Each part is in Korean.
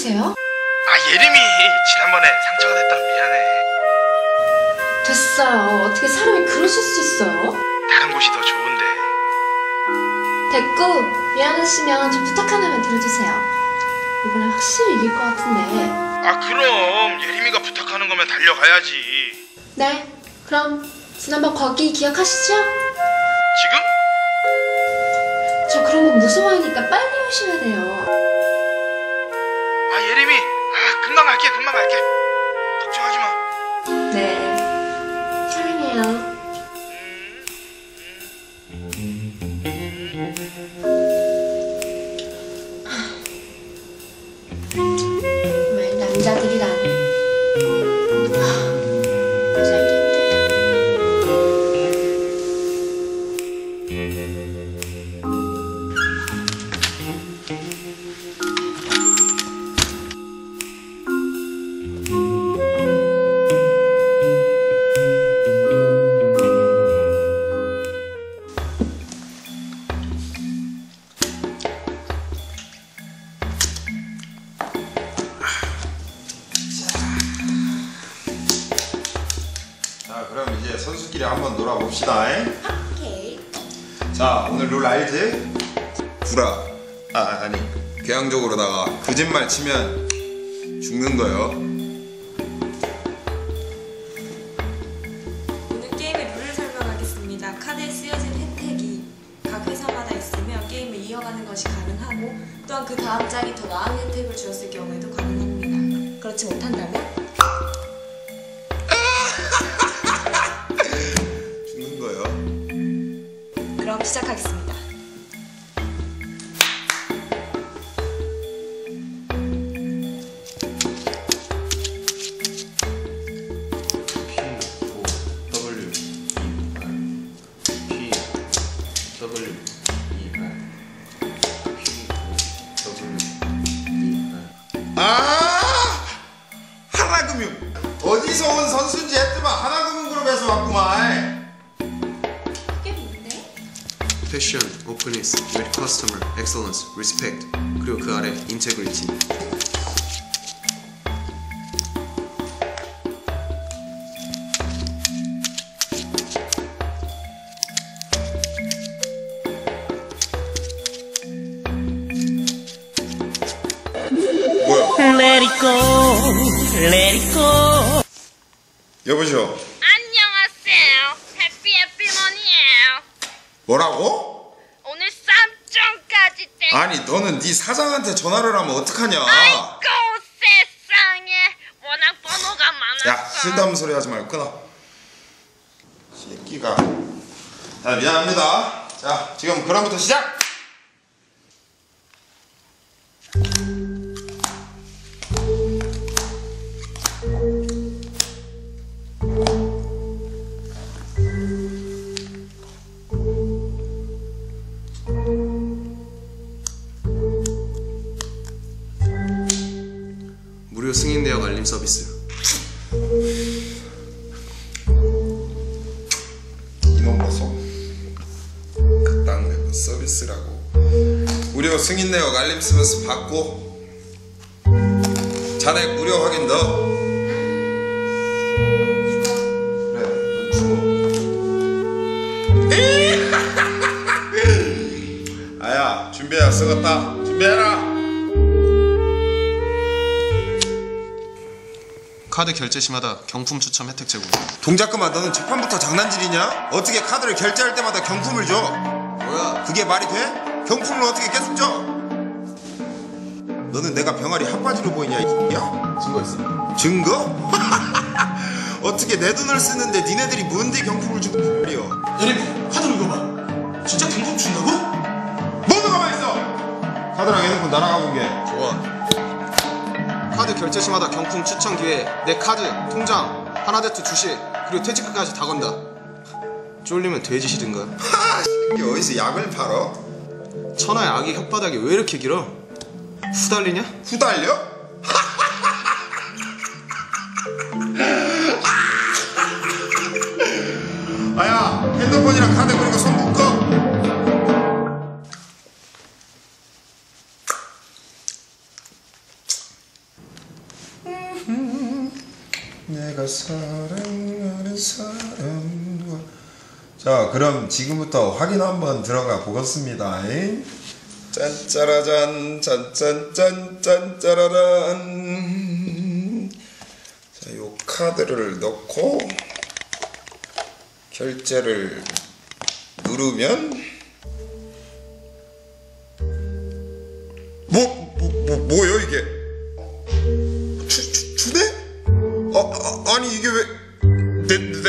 무슨 일이세요? 아 예림이 지난번에 상처가 됐다면 미안해 됐어요. 어떻게 사람이 그러실 수 있어요? 다른 곳이 더 좋은데 됐고, 미안하시면 저 부탁 하나만 들어주세요. 이번에 확실히 이길 것 같은데. 아 그럼 예림이가 부탁하는 거면 달려가야지 네, 그럼 지난번 거기 기억하시죠? 지금? 저 그런 거 무서워하니까 빨리 오셔야 돼요. 아 예림이. 아 금방 갈게 금방 갈게. 걱정하지 자 그럼 이제 선수끼리 한번 놀아봅시다 잉? 오케이. 자 오늘 룰 알지? 구라 아 아니 개항적으로다가 거짓말 치면 죽는 거요 오늘 게임의 룰을 설명하겠습니다. 카드에 쓰여진 혜택이 각 회사마다 있으며 게임을 이어가는 것이 가능하고 또한 그 다음 장이 더 나은 혜택을 주었을 경우에도 가능합니다. 그렇지 못한다면 그럼 시작하겠습니다. E E E 아 패션, 오픈니스, with customer, excellence, respect 그리고 그 아래 integrity 뭐야 Let it go, let it go. 여보시오 안녕하세요. 해피 해피머니예요. 뭐라고? 오늘 3점까지 땡. 아니 너는 네 사장한테 전화를 하면 어떡하냐 아이고 세상에 워낙 번호가 많았어. 야 쓸데없는 소리 하지 말고 끊어 새끼가 자 미안합니다 자 지금 그럼부터 시작 무료 승인 대역 알림 서비스. 이놈 보소 그땅 내고 서비스라고. 무료 승인 내역 알림 서비스 받고 잔액 무료 확인 너 그래 아야 준비해야 쓰겄다. 준비해라 카드 결제 시마다 경품 추첨 혜택 제공 동작 그만 너는 재판부터 장난질이냐? 어떻게 카드를 결제할 때마다 경품을 줘? 뭐야 그게 말이 돼? 경품을 어떻게 계속 줘? 너는 내가 병아리 핫바지로 보이냐 이 X야? 증거 있어 증거? 어떻게 내 돈을 쓰는데 니네들이 뭔데 경품을 주고 말이여 예림이 카드 읽어봐 진짜 경품 준다고? 모두 가만히 있어 카드랑 핸드폰 날아가 보게 카드 결제 시마다 경품 추첨 기회 내 카드, 통장, 하나대투 주식 그리고 퇴직금까지 다 건다 쫄리면 돼지시든가 하 새끼 어디서 약을 팔어? 천하의 아기 혓바닥이 왜 이렇게 길어? 후달리냐? 후달려? 아야 핸드폰이랑 카드 그리고 손 내가 사랑하는 사람과. 자 그럼 지금부터 확인 한번 들어가 보겠습니다. 짠짜라잔 짠짠짠 짠짜라란. 자요 카드를 넣고 결제를 누르면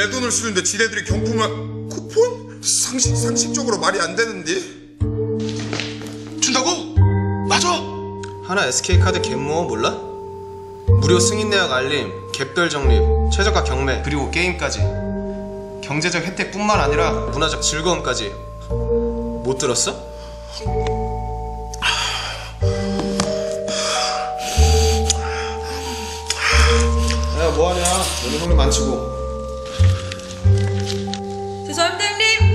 내, 내 돈을 쓰는데 지네들이 경품을 쿠폰? 상식, 상식적으로 말이 안 되는데 준다고? 맞아. 하나 SK카드 갯모어 몰라? 무료 승인 내역 알림, 갯별 적립, 최저가 경매, 그리고 게임까지. 경제적 혜택뿐만 아니라 문화적 즐거움까지. 못 들었어? 야 뭐하냐? 너네 형님 만치고. 죄송합니다 형님